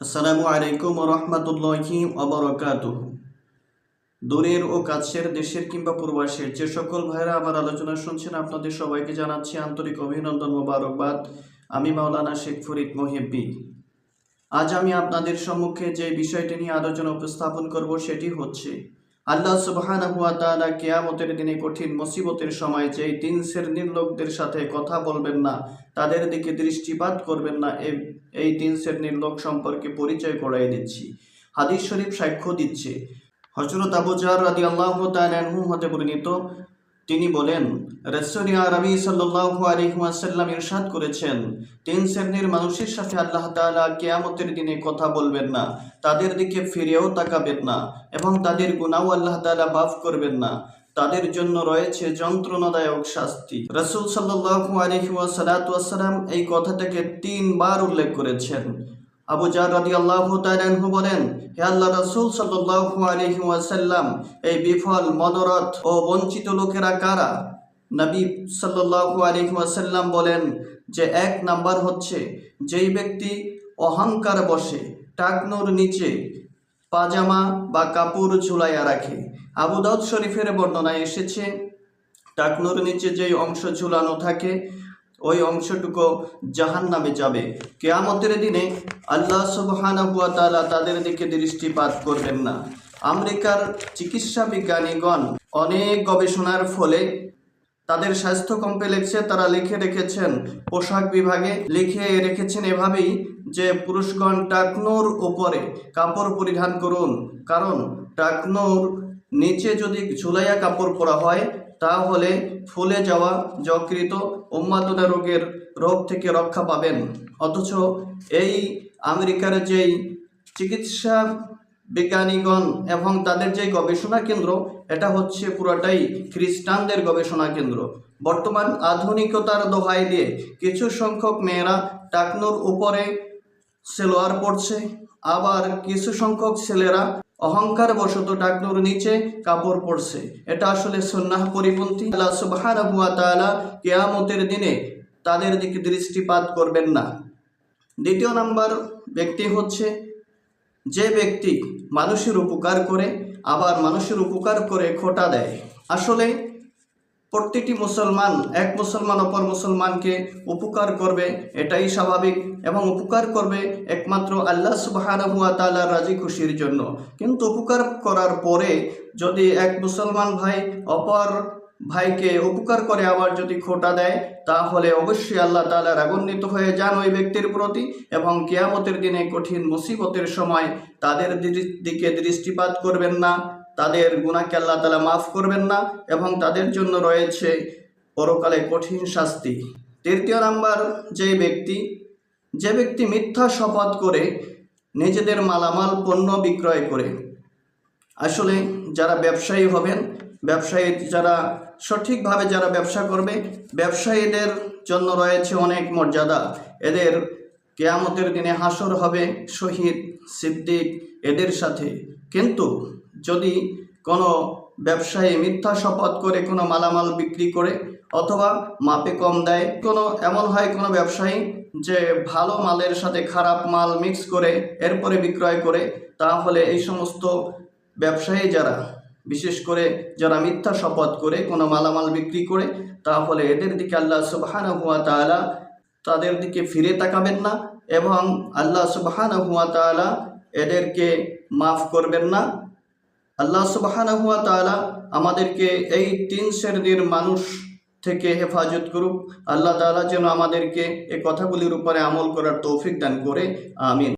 আসসালামু আলাইকুম রহমতুল্লাহি অবরকাত দূরের ও কাছের দেশের কিংবা প্রবাসের যে সকল ভাইরা আমার আলোচনা শুনছেন, আপনাদের সবাইকে জানাচ্ছি আন্তরিক অভিনন্দন মোবারকবাদ। আমি মাওলানা শেখ ফরিদ মহিব্বি আজ আমি আপনাদের সম্মুখে যে বিষয়টি নিয়ে আলোচনা উপস্থাপন করব, সেটি হচ্ছে আল্লাহ সুবাহ কেয়ামতের দিনে কঠিন মুসিবতের সময় যেই তিন শ্রেণির লোকদের সাথে কথা বলবেন না, তাদের দিকে দৃষ্টিপাত করবেন না এই তিন শ্রেণির লোক সম্পর্কে পরিচয় করাই দিচ্ছি। হাদিস শরীফ সাক্ষ্য দিচ্ছে। হজরত আবু জার রাদি আল্লাহ তালু হতে পরিণত তিনি বলেন রসুল আরবি সাল্লাল্লাহু আলাইহি ওয়াসাল্লাম ইরশাদ করেছেন, তিন শ্রেণির মানুষের সাথে আল্লাহ তাআলা কিয়ামতের দিনে কথা বলবেন না, তাদের দিকে ফিরেও তাকাবেন না এবং তাদের গুনাও আল্লাহ তাআলা মাফ করবেন না, তাদের জন্য রয়েছে যন্ত্রণাদায়ক শাস্তি। রসুল সাল্লাল্লাহু আলাইহি ওয়াসাল্লাম এই কথাটাকে তিনবার উল্লেখ করেছেন। আবু জার রাদিয়াল্লাহু তাআলাহু বলেন, হে আল্লাহ রাসূল সাল্লাল্লাহু আলাইহি ওয়াসাল্লাম, এই বিফল মদরত ও বঞ্চিত লোকেরা কারা? নবী সাল্লাল্লাহু আলাইহি ওয়াসাল্লাম বলেন যে, এক নাম্বার হচ্ছে, যেই ব্যক্তি অহংকার বসে, টাকনোর নিচে পাজামা বা কাপড় ঝুলাইয়া রাখে। আবু দাউদ শরীফের বর্ণনায় এসেছে, টাকনোর নিচে যেই অংশ ঝুলানো থাকে ওই অংশটুকু জাহান নামে যাবে। কেয়ামতের দিনে আল্লাহ তাআলা তাদের দিকে দৃষ্টিপাত করবেন না। আমেরিকার চিকিৎসা বিজ্ঞানীগণ অনেক গবেষণার ফলে তাদের স্বাস্থ্য কমপ্লেক্সে তারা লিখে রেখেছেন, পোশাক বিভাগে লিখে রেখেছেন এভাবেই যে পুরুষগণ টাকনোর ওপরে কাপড় পরিধান করুন। কারণ টাকনোর নিচে যদি ঝুলাইয়া কাপড় পরা হয়, তাহলে ফুলে যাওয়া যকৃত উন্মাদনা রোগের রোগ থেকে রক্ষা পাবেন। অথচ এই আমেরিকার যেই চিকিৎসা বিজ্ঞানীগণ এবং তাদের যে গবেষণা কেন্দ্র, এটা হচ্ছে পুরোটাই খ্রিস্টানদের গবেষণা কেন্দ্র। বর্তমান আধুনিকতার দোহাই দিয়ে কিছু সংখ্যক মেয়েরা টাকনোর উপরে সেলোয়ার পড়ছে আবার কিছু সংখ্যক ছেলেরা অহংকার বশত টাকনুর নিচে কাপড় পড়ছে এটা আসলে সন্ন্যাহ পরিপন্থী। আল্লাহ তাআলা কিয়ামতের দিনে তাদের দিকে দৃষ্টিপাত করবেন না। দ্বিতীয় নাম্বার ব্যক্তি হচ্ছে যে ব্যক্তি মানুষের উপকার করে, আবার মানুষের উপকার করে খোটা দেয়। আসলে প্রত্যেকটি মুসলমান, এক মুসলমান অপর মুসলমানকে উপকার করবে, এটাই স্বাভাবিক এবং উপকার করবে একমাত্র আল্লাহ সুবহানাহু ওয়া তাআলার রাজি খুশির জন্য। কিন্তু উপকার করার পরে যদি এক মুসলমান ভাই অপর ভাইকে উপকার করে আবার যদি খোটা দেয়, তাহলে অবশ্যই আল্লাহ তাআলা রাগান্বিত হয়ে যান ওই ব্যক্তির প্রতি এবং কেয়ামতের দিনে কঠিন মুসিবতের সময় তাদের দিকে দৃষ্টিপাত করবেন না। তাদের গুণাকে আল্লাহ তালা মাফ করবেন না এবং তাদের জন্য রয়েছে পরকালে কঠিন শাস্তি। তৃতীয় নাম্বার, যে ব্যক্তি যে ব্যক্তি মিথ্যা শপথ করে নিজেদের মালামাল পণ্য বিক্রয় করে। আসলে যারা ব্যবসায়ী হবেন, ব্যবসায়ী যারা সঠিকভাবে যারা ব্যবসা করবে, ব্যবসায়ীদের জন্য রয়েছে অনেক মর্যাদা। এদের কেয়ামতের দিনে হাসর হবে শহীদ, সিদ্দিক এদের সাথে। কিন্তু যদি কোনো ব্যবসায়ী মিথ্যা শপথ করে কোনো মালামাল বিক্রি করে অথবা মাপে কম দেয়, কোনো এমন হয় কোনো ব্যবসায়ী যে ভালো মালের সাথে খারাপ মাল মিক্স করে, এরপরে বিক্রয় করে, তাহলে এই সমস্ত ব্যবসায়ী যারা, বিশেষ করে যারা মিথ্যা শপথ করে কোনো মালামাল বিক্রি করে, তাহলে এদের দিকে আল্লাহ সুবহানাহু ওয়া তাআলা তাদের দিকে ফিরে তাকাবেন না এবং আল্লাহ সুবহানাহু ওয়া তাআলা এদেরকে মাফ করবেন না। আল্লাহ সুবাহ আমাদেরকে এই তিন শ্রেণির মানুষ থেকে হেফাজত করুক। আল্লাহ তালা যেন আমাদেরকে এই কথাগুলির উপরে আমল করার তৌফিক দান করে। আমিন।